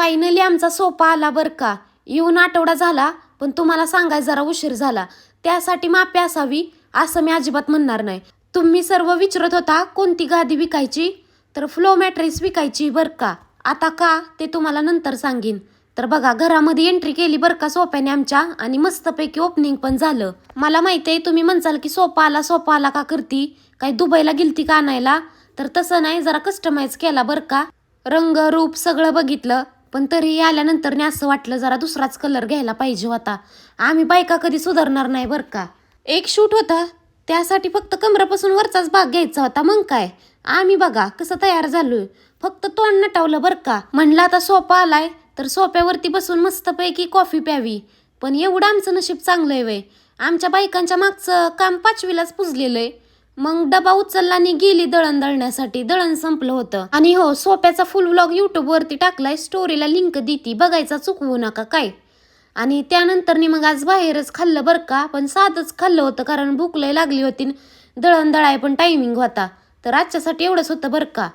Finally आमचा सोपा आला बरं का. येऊन आठवडा झाला पण तुम्हाला सांगायला जरा उशीर झाला. त्यासाठी माफी असावी असं मी अजिबात म्हणणार नाही. तुम्ही सर्व विचारत होता कोणती गादी विकायची? तर फ्लो मॅट्रेस विकायची बरं का. आता का? ते तुम्हाला नंतर सांगेन. तर बघा घरामध्ये एंट्री केली बरं का सोप्याने आमच्या आणि मस्तपैकी ओपनिंग पण झालं. मला माहिती आहे तुम्ही म्हणसाल की सोपा आला सोपा आला का करती? काय दुबईला गेलती का आणायला? तर तसं नाही जरा कस्टमाइज केला बरं का. रंग रूप सगळं बघितलं. पण तरीही आल्यानंतर ने असं वाटलं जरा दुसराच कलर घ्यायला पाहिजे होता. आम्ही बायका कधी सुधारणार नाही बरं का. एक शूट होता. त्यासाठी फक्त कमरापासून वरचाच भाग घ्यायचा होता मग काय? आम्ही बघा कसं तयार झालोय. फक्त तोंड नटवलं बरं का. म्हणलं आता सोपा आलाय तर सोप्यावरती बसून मस्तपैकी कॉफी प्यावी. पण एवढं आमचं नशीब चांगलं आहे वय. आमच्या बायकांच्या मागचं काम पाचवीलाच पुजलेलं आहे मग डबा उचलला आणि गेली दळण दळण्यासाठी. दळण संपलं होतं. आणि हो सोप्याचा फुल व्लॉग युट्यूब वरती टाकलाय. स्टोरीला लिंक देती. बघायचा चुकवू नका काय. आणि त्यानंतर मग आज बाहेरच खाल्लं बरं का. पण साधंच खाल्लं होतं कारण भूक लय लागली होती दळण दळाय पण टायमिंग होता. तर आजच्यासाठी एवढंच होतं बरं का.